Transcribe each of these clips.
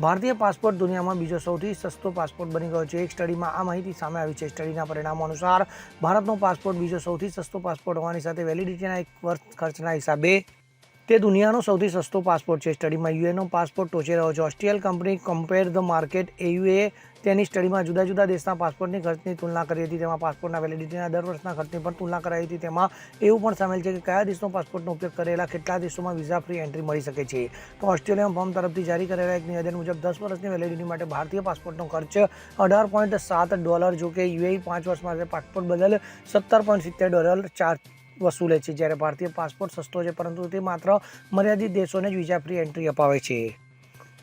ભારતીય પાસપોર્ટ દુનિયામાં બીજો સૌથી સસ્તો પાસપોર્ટ બની ગયો છે. એક સ્ટડીમાં આ માહિતી સામે આવી છે. સ્ટડીના પરિણામો અનુસાર ભારતનો પાસપોર્ટ બીજો સૌથી સસ્તો પાસપોર્ટ હોવાની સાથે વેલિડિટીના એક વર્ષ ખર્ચના હિસાબે તે દુનિયાનો સૌથી સસ્તો પાસપોર્ટ છે. સ્ટડીમાં યુએનો પાસપોર્ટ ટોચે રહ્યો છે. ઓસ્ટ્રિયલ company compare the market AUA તેની સ્ટડીમાં જુદા જુદા દેશના પાસપોર્ટની ખર્ચની તુલના કરી હતી. તેમાં પાસપોર્ટના વેલિડિટીના દર વર્ષના ખર્ચની પણ તુલના કરાઈ હતી. તેમાં એવું પણ સામેલ છે કે કયા દેશનો પાસપોર્ટનો ઉપયોગ કરેલા કેટલા દેશોમાં વિઝા ફ્રી એન્ટ્રી મળી શકે છે. તો ઓસ્ટ્રેલિયન ફોર્મ તરફથી જારી કરેલા એક નિવેદન મુજબ દસ વર્ષની વેલિડિટી માટે ભારતીય પાસપોર્ટનો ખર્ચ અઢાર પોઈન્ટ સાત ડોલર, જો કે યુએઈ પાંચ વર્ષ માટે પાસપોર્ટ બદલ સત્તર પોઈન્ટ સિત્તેર ડોલર ચાર્જ વસૂલે છે જ્યારે ભારતીય પાસપોર્ટ સસ્તો છે, પરંતુ તે માત્ર મર્યાદિત દેશોને જ વિઝા ફ્રી એન્ટ્રી અપાવે છે.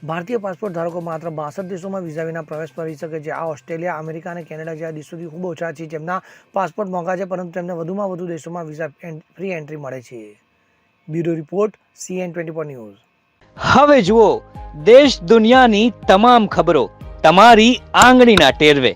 ભારતીય પાસપોર્ટ ધારકો માત્ર બાસઠ દેશોમાં વિઝા વિના પ્રવેશ કરી શકે છે. આ ઓસ્ટ્રેલિયા, અમેરિકા અને કેનેડા જેવા દેશોથી ખૂબ ઓછા છે, જેમના પાસપોર્ટ મોંઘા છે, પરંતુ તેમને વધુમાં વધુ દેશોમાં વિઝા ફ્રી એન્ટ્રી મળે છે. Bureau report CN twenty four news. હવે જુઓ, દેશ દુનિયાની તમામ ખબરો તમારી આંગળીના ટેરવે.